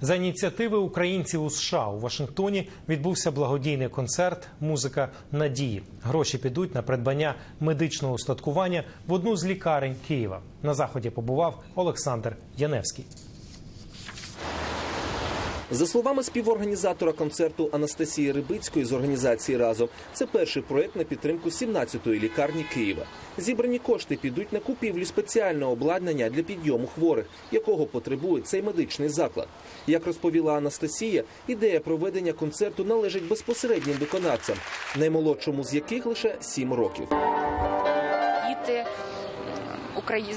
За ініціативи українців у США у Вашингтоні відбувся благодійний концерт Музика надії. Гроші підуть на придбання медичного устаткування в одну з лікарень Києва. На заході побував Олександр Яневський. За словами співорганізатора концерту Анастасії Рибицької з організації Разом, це перший проект на підтримку 17-ї лікарні Києва. Зібрані кошти підуть на купівлю спеціального обладнання для підйому хворих, якого потребує цей медичний заклад. Як розповіла Анастасія, ідея проведення концерту належить безпосереднім виконавцям, наймолодшому з яких лише 7 років. діти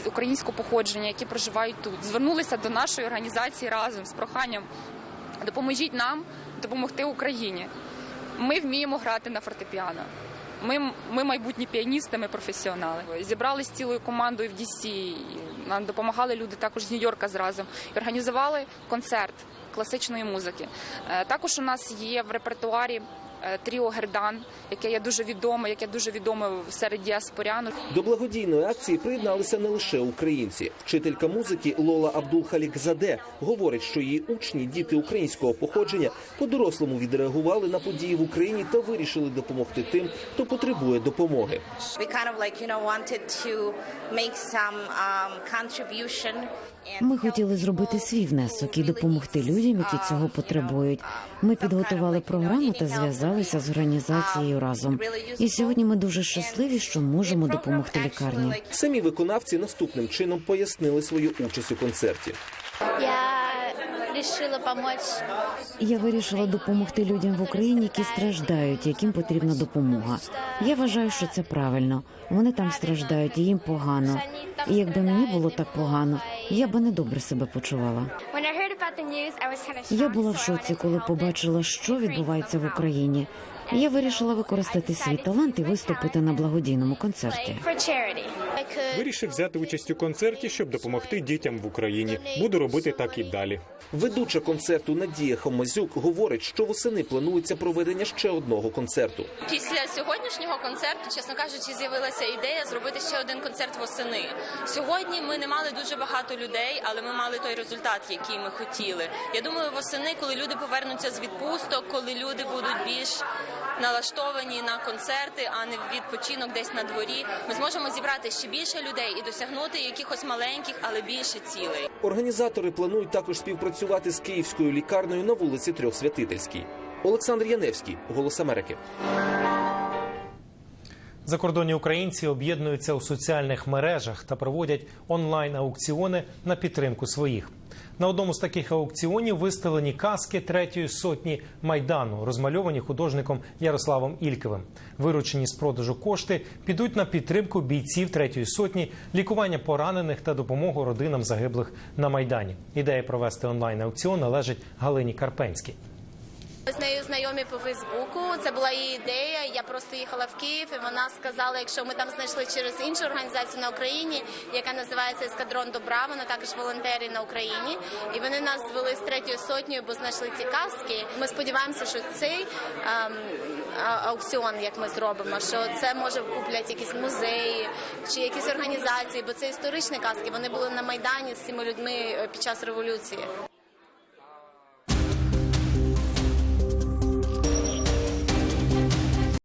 українського походження, які проживають тут, звернулися до нашої організації разом з проханням допоможіть нам допомогти Україні. Ми вміємо грати на фортепіано. Ми, ми майбутні піаністи, ми професіонали. Зібрались цілою командою в DC, Нам допомагали люди також з Нью-Йорка зразу і організували концерт класичної музики. Е, Також у нас є в репертуарі тріо Гердан, яке є дуже відоме, яке дуже відоме серед діаспоряну. До благодійної акції приєдналися не лише українці. Вчителька музики Лола Абдулхалікзаде говорить, що її учні, діти українського походження, по-дорослому відреагували на події в Україні та вирішили допомогти тим, хто потребує допомоги. we kind of like you know wanted to make some um, contribution. Ми хотіли зробити свій внесок і допомогти людям, які цього потребують. Ми підготували програму та help. Зв'язалися з організацією разом. І сьогодні ми дуже щасливі, що можемо допомогти лікарні. Самі виконавці наступним чином пояснили свою участь у концерті. Я решила помочь Я вирішила допомогти людям в Україні, які страждають, яким потрібна допомога. Я вважаю, що це правильно. Вони там страждають, і їм погано. І якби мені було так погано, я би не добре себе почувала. Я була в шоці, коли побачила, що відбувається в Україні. Я вирішила використати свій талант і виступити на благодійному концерті. Вирішив взяти участь у концерті, щоб допомогти дітям в Україні. Буду робити так і далі. Ведуча концерту Надія Хомазюк говорить, що восени планується проведення ще одного концерту. Після сьогоднішнього концерту, чесно кажучи, з'явилася ідея зробити ще один концерт восени. Сьогодні ми не мали дуже багато людей, але ми мали той результат, який ми хотіли. Я думаю, восени, коли люди повернуться з відпусток, коли люди будуть більш налаштовані на концерти, а не в відпочинок десь на дворі, ми зможемо зібрати ще більше людей і досягнути якихось маленьких, але більше цілей. Організатори планують також співпрацювати з київською лікарнею на вулиці Трьохсвятительській. Олександр Яневський, Голос Америки. Закордонні українці об'єднуються у соціальних мережах та проводять онлайн-аукціони на підтримку своїх. На одному з таких аукціонів виставлені каски третьої сотні майдану, розмальовані художником Ярославом Ільківим. Виручені з продажу кошти підуть на підтримку бійців третьої сотні, лікування поранених та допомогу родинам загиблих на майдані. Ідея провести онлайн-аукціон належить Галині Карпенській. Ми з нею знайомі по Фейсбуку. Це була її ідея. Я просто їхала в Київ, і вона сказала, якщо ми там знайшли через іншу організацію на Україні, яка називається Ескадрон Добра, вона також волонтери на Україні, і вони нас звели з третьою сотнею, бо знайшли ці каски. Ми сподіваємося, що цей ем, аукціон, як ми зробимо, що це може куплять якісь музеї чи якісь організації, бо це історичні каски. Вони були на майдані з цими людьми е, під час революції.